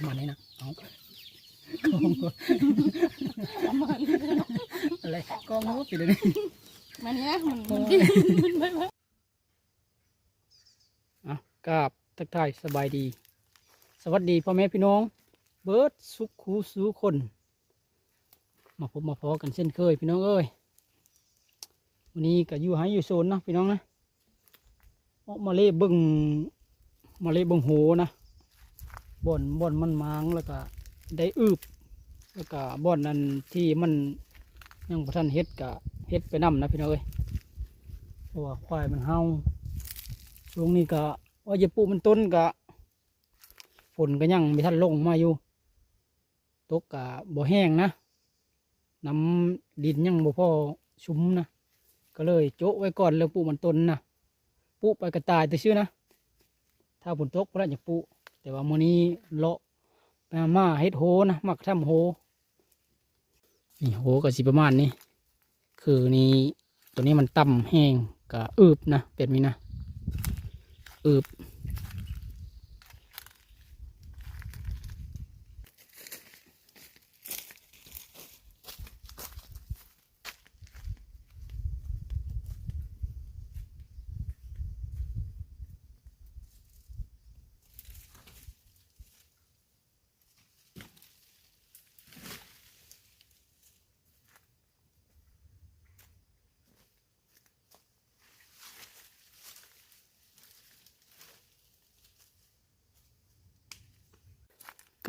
ประมาณนี้เลยเนาะอะไรกองหัวปิดเลยนี่มันเนี้ยมันมันไม่ไหวอะกราบทักทายสบายดี สวัสดีพ่อแม่พี่น้อง เบิร์ดสุขคูสู้คน มาพบมาพอกันเช่นเคยพี่น้องเอ้ยวันนี้ก็อยู่หายอยู่โซนนะพี่น้องนะมาเล่บึงมาเล่บึงโหนะ บ่อนบ่อนมันมางแล้วก็ได้อืบแล้วก็บ่อนนั้นที่มันยังประทันเฮ็ดกะเฮ็ดไปนํนะพี่น้องเอ้ยเพราะว่าควายมันเฮาช่วงนี้ก็ว่าจะปลูกมันต้นกะฝนก็ยังไม่ทันลงมาอยู่ตกกะบ่แห้งนะน้ำดินยังบ่พอชุ่มนะก็เลยโจะไว้ก่อนแล้วปลูกมันต้นนะปลูกไปกระตายแต่ชื่อนะถ้าฝนตกก็จะปลูก แต่ว่ามื้อนี้เลาะไปหามาเฮ็ดโหนะมักทำโหนี่โหก็สิประมาณนี้ คือนี่ตัวนี้มันต่ำแห้งก็อืบนะเป็นมีนะอืบ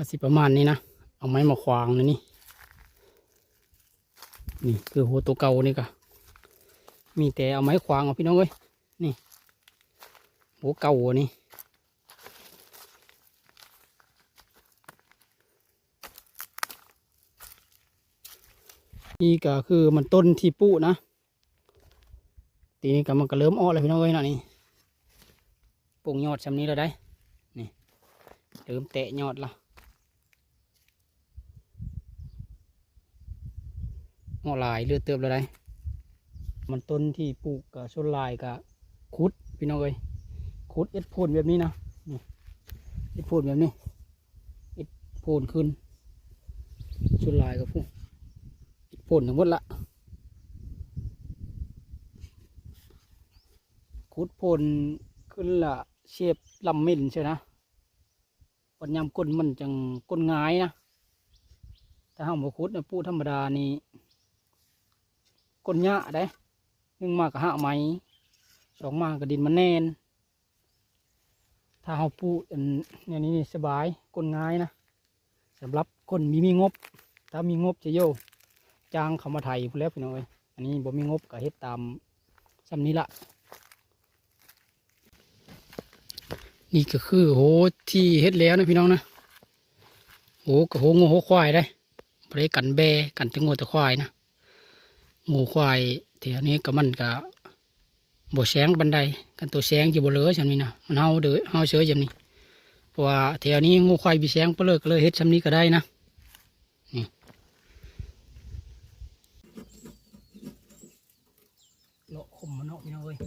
ก็สิประมาณนี้นะ เอาไม้มาขวางเลยนี่ นี่คือหัวตัวเก่านี่ก็มีแต่เอาไม้ขวางเอาพี่น้องเอ้ย นี่หัวเก่าอันนี่นี่ก็คือมันต้นที่ปุนะทีนี้ก็มันก็เริ่มออกแล้วพี่น้องเอ้ยนะนี่ปลูกยอดชำนี้แล้วได้ นี่เริ่มแตะยอดละ หอลายเลือดเติบเลยได้มันต้นที่ปลูกกับส้นลายกับคุดพี่น้องเอ้ยคุดเอ็ดโพนแบบนี้นะเอ็ดโพนแบบนี้เอ็ดโพนขึ้นส้นลายกับพวกเอ็ดโพนทั้งหมดละคุดโพนขึ้นละเชียบลำเม่นใช่นะปัญญามก้นมันจังก้นง่ายนะถ้าห้ามบคุดนะปูธรรมดานี่ ก้นหญ้าได้หนึ่งมากกับห้าไม้สองมากกับดินมันแน่น ถ้าเราปูอันนี่ยนี่นี่สบายก้นง่ายนะสำหรับคนมีมีงบ ถ้ามีงบจะโยจ้างเขามาไถพู้นแล้วพี่น้องเอ้ยอันนี้บ่มีงบก็เฮ็ดตามซ้ำนี้ละนี่ก็คือโหที่เฮ็ดแล้วนะพี่น้องนะโหกับโหงูโหควายได้บ่ได้กันแบกันแตงโมแตะควายนะ งูควายแถวนี้ก็มันก็บ่แสงบันไดกันตัวแสงจะบ่เลือฉันนี่นะมันเฮาเด้อเฮาเฉยจำนี้เพราะว่าแถวนี้งูควายมีแสงเปลือกก็เลยเฮ็ดซำนี้ก็ได้นะนี่เลาะคมมันเนาะพี่น้องเอ้ย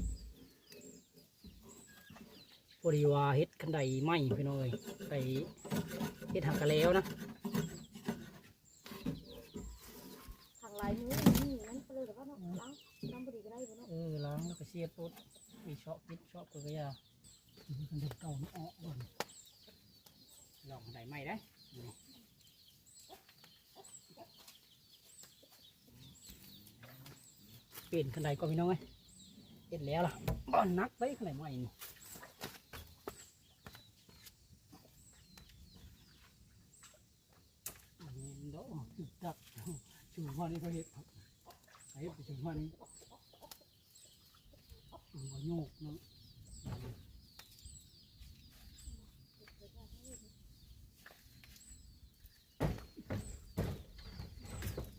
พอดีว่าเฮ็ดคันใดไหมพี่น้องเอ้ยไปเฮ็ดหักกะแล้วนะทางลายมื อนี่นั่นก็เลยแต่ว่าเนาะล้างล้างพอดีก็ได้เนาะเออล้างแล้วก็เสียบปุ๊บมีชอบปิดชอบก็ยามันเด็กเก่ามันออกก่อนลองได้ไหมได้เปลี่ยนขนใดก็พี่น้องเอ้ยเห็นแล้วล่ะบ้านนักไปขนใดใหม่นี่อันนี้ดอกจุดจักจุดวันนี้เขาเห็ดครับ เห็ดไปจุดวันนี้มันก็โยกเนาะ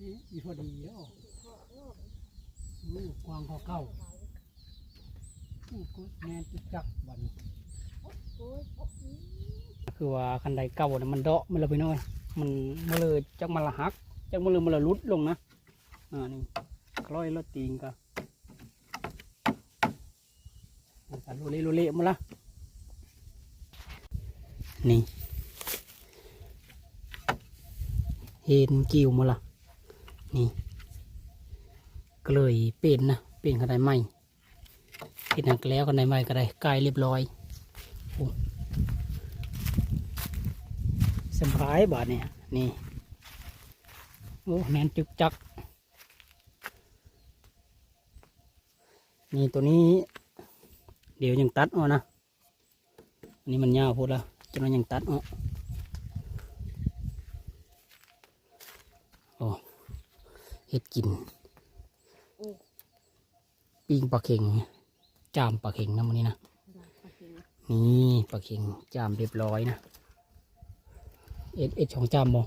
นี่อีพอดีแล้วลูกกวางเขาเก่าลูกก็แม่จุดจักบันคือว่าคันใดเก่าน่ะมันเดาะมันลยไปน่อย มันมาเลยจักมันละหักจักมันเลยมันละลุดลงนะอ่านี่ กล้อยรถตีงก็โรเลโรเลมาละนี่เห็นกิ้วมาละนี่ก็เลยเป็นนะเป็นกันไดไหมเป็นหักแล้วกันไดไหมก็ไดกลายเรียบร้อยโอ้สบายบาทเนี่ยนี่โอ้แน่นจึกจัก นี่ตัวนี้ เดี๋ยวยังตัดอ่นะอันนี้มันยาวพูดแล้วจะมันยังตัดเอ่โอ้เห็ดกินปิ้งปลาเข็งจามปลาเข็งนะมันนี้นะนี่ปลาเข็งจามเรียบร้อยนะเอ็ดเอ็ดของจามบอ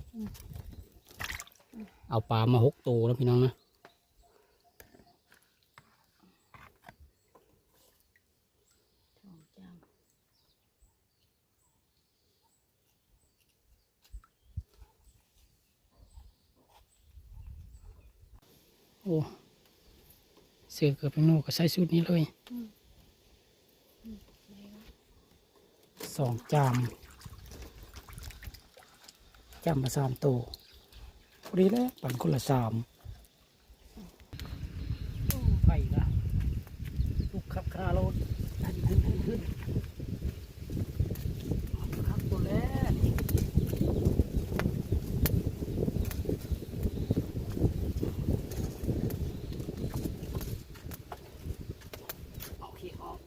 เอาปลามาหกตัวแล้วพี่น้องนะ อ้เสือเกือบเป็นโนก็ใส่สูตรนี้เลยสองจามจามมาสามตัวพอดีแล้วปั่นคนละสามโอ้ไปละลูกขับคาโรถขึ้นขึ้นขึ้นขึ้นขับตัวแล้วนี่โอเคออก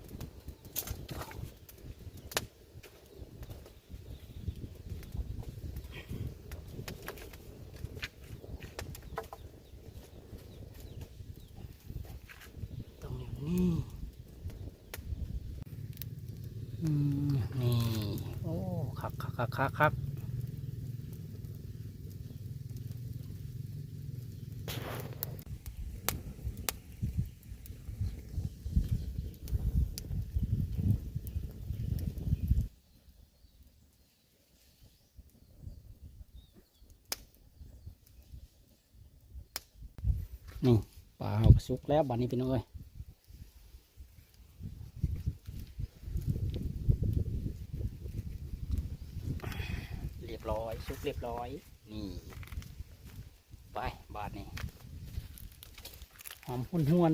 ตรงนี้อืมนี่ โอ้ คักคักคักคักคักนี่ปลาเอากสุกแล้วบัดนี้พี่น้องเอ้ยเรียบร้อยสุก เรียบร้อย นี่ ไป บาดนี้หอมหุ่นหวน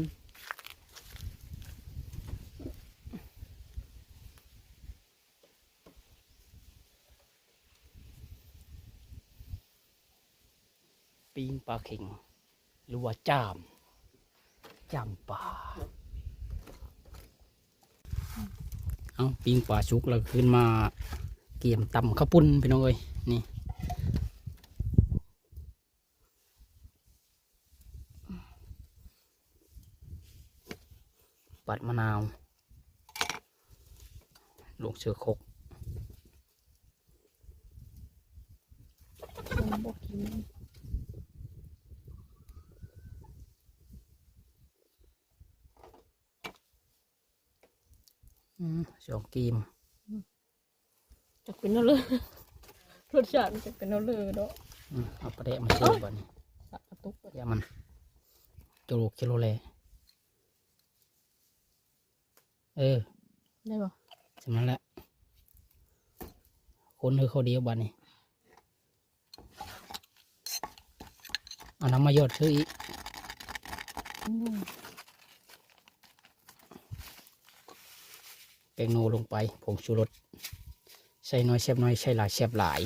ปีงปลาเข็งหรือว่าจาม จามปลาเอาปิงปลาชุกแล้วขึ้นมาเกี่ยมตำข้าวปุ้นพี่น้องเอ้ยนี่ มะนาวลงเชือคกมันบอกกินอืมสองกีมจะเป็นเอาเลยรสชาติมันจะเป็นเอาเลยเนาะอืมเอาประเดะมาเชื่อบัดนี้ตักกระตุกเดี๋ยวมันกิโลกิโลแล เออ ได้ป่ะสำนั้นแหละคนคือเขาเดียวบัดนี้เอาน้ำมาหยดชื่ออีกแป้งโนลงไปผงชูรสใส่น้อยเสียบน้อยใส่หลายเสียบหลาย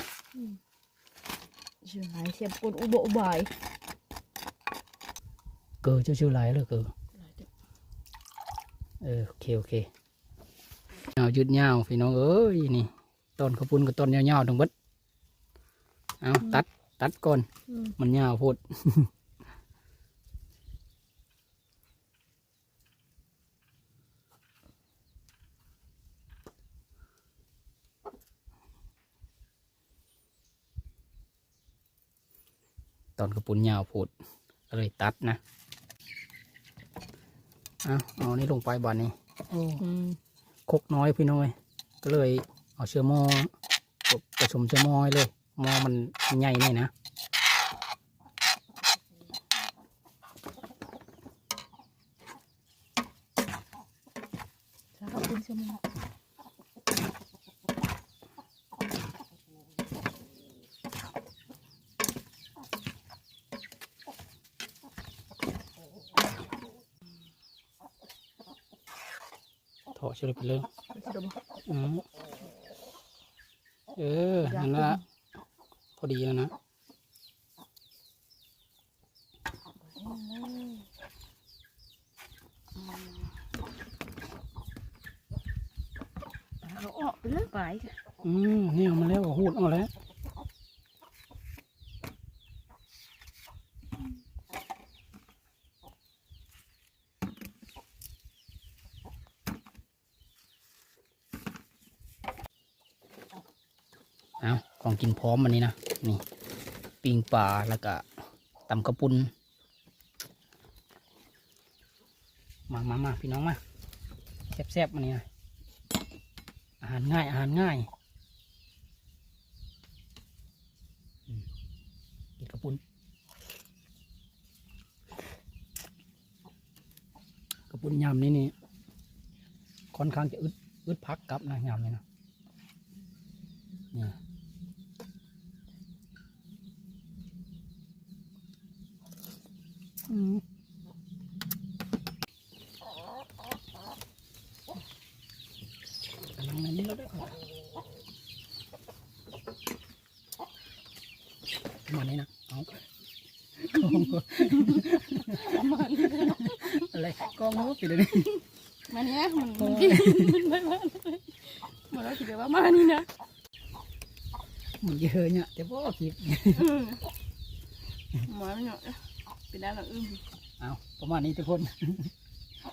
เชื่อหายเสียบกดอุบอุบายเกลือชื่อๆหลายเลยเกลือ เออโอเคโอเคเอายืดยาวพี่น้องเอ้ยนี่ต้นขาวปุ้นกับต้นยาวๆทั้งเบิดเอาตัดตัดก่อนอืมมันยาวโพดตอนกระปุนยาวโพดก็เลยตัดนะ เอาเอานี่ลงไปบ่อนนี้โอ้อืมคกน้อยพี่น้อย ก็เลยเอาเชื้อหมอผสมเชื้อหมอให้เลยหมอมันใหญ่นี่นะ ถ้าเขาเป็นชั่วโมง เฉลยไปเลยจะดมอืมเออนั่นละพอดีแล้วนะ เอาออกไปเลยไป อืมนี่เอามาแล้วก็หูดเอาแล้วเอา ของกินพร้อมมันนี้นะนี่ปิงปลาแล้วก็ตำกระปุนมามามาพี่น้องมาแซ่บๆมันนี้นะอาหารง่ายอาหารง่ายกินกระปุนกระปุนยำนี่นี่ค่อนข้างจะอึดอึดพักกลับนะยำนี่นะเนี่ยอืมกำลังในนี้แล้วด้วยครับ ประมาณนี้นะเอาอะไรกองเขาปิดเลยมานี่นะมันมันกินมันไม่มามันเราคิดว่ามานี่นะมันเยอะเนี่ยแต่พ่อคลิปหมอไม่เนาะเป็นได้หรออึ้งเอาประมาณนี้ทุกคน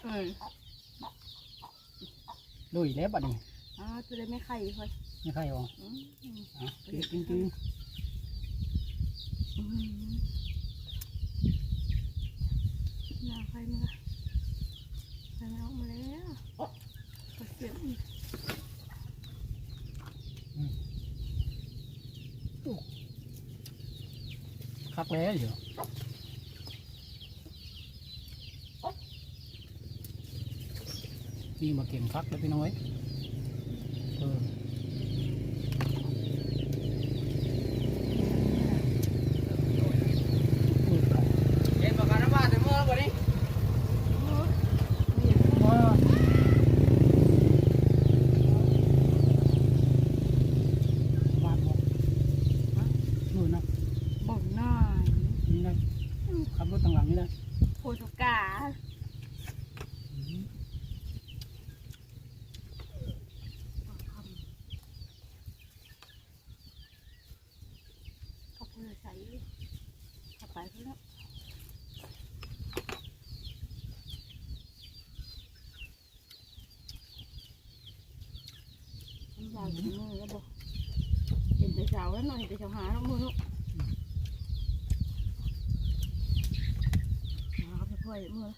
เออลุยแล้วบัดนี้อ๋อตัวได้ไม่ไข่ค่อยไม่ใครหรออืมเอาจริงจริงจริง อืมน่าไข่มาไข่มาออกมาแล้วกระเสียบอีก คัก แล้อยู่นี่มาเก็บคักแล้วพี่น้อยเออเย็นประกันน้ำบ้านแต่เมื่อวันนี้ ว้าวบ้านบอกนู่นนะ บอกหน่อย นี่นะขับรถต่างหลังนี่นะ โพสกาเขาพูดใส่เข้าไปเพื่อนน้ำยาถึงมือแล้วบอกเห็นแต่เช้าแล้วหน่อยเห็นแต่เช้าหาแล้วมือลูกเอาไปพ่อยมือน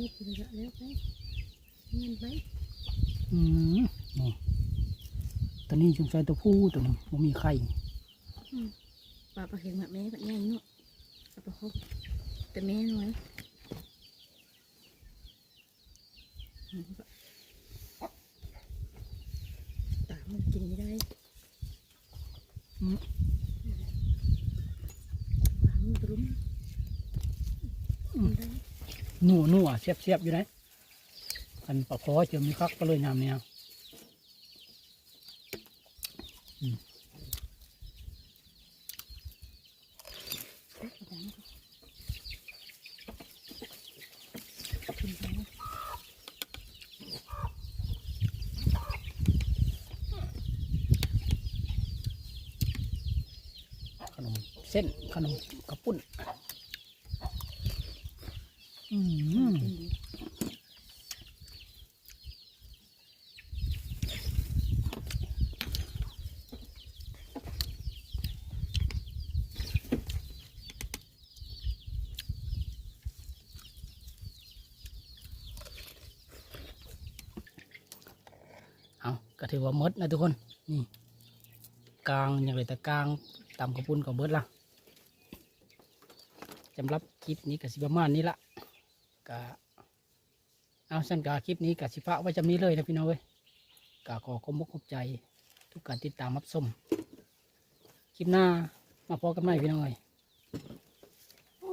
นี้คือระยะ แล้วไปเงินไปอืมนี่ตัวนี้สงสัยตัวผู้ตัวนี้มันมีไข่ปลาปลาเข็งแบบแม่แบบใหญ่เนาะปลาปลาคบแต่แม่น้อยตามันกินไม่ได้ อืม ปลามันตรุ้มไม่ได้ หนัวหนัวเสียบเสียบอยู่ไหนอันปลาคอเจอมีคักก็เลยยำเนี่ยขนมเส้นขนมกระปุ้น เอาก็ถือว่าหมดนะทุกคนนี่กลางอย่างไรแต่กลางตำกระปุ้นกับเบิดละสำหรับคลิปนี้ก็สิประมาณนี้ละ กะเอาสั้นกาคลิปนี้กะสิฟ้าไว้จำนี้เลยนะพี่น้องเว้ยกะขอขอบมกขอบใจ ทุกการติดตามรับชมคลิปหน้ามาพอกันใหม่พี่น้องเอ้ย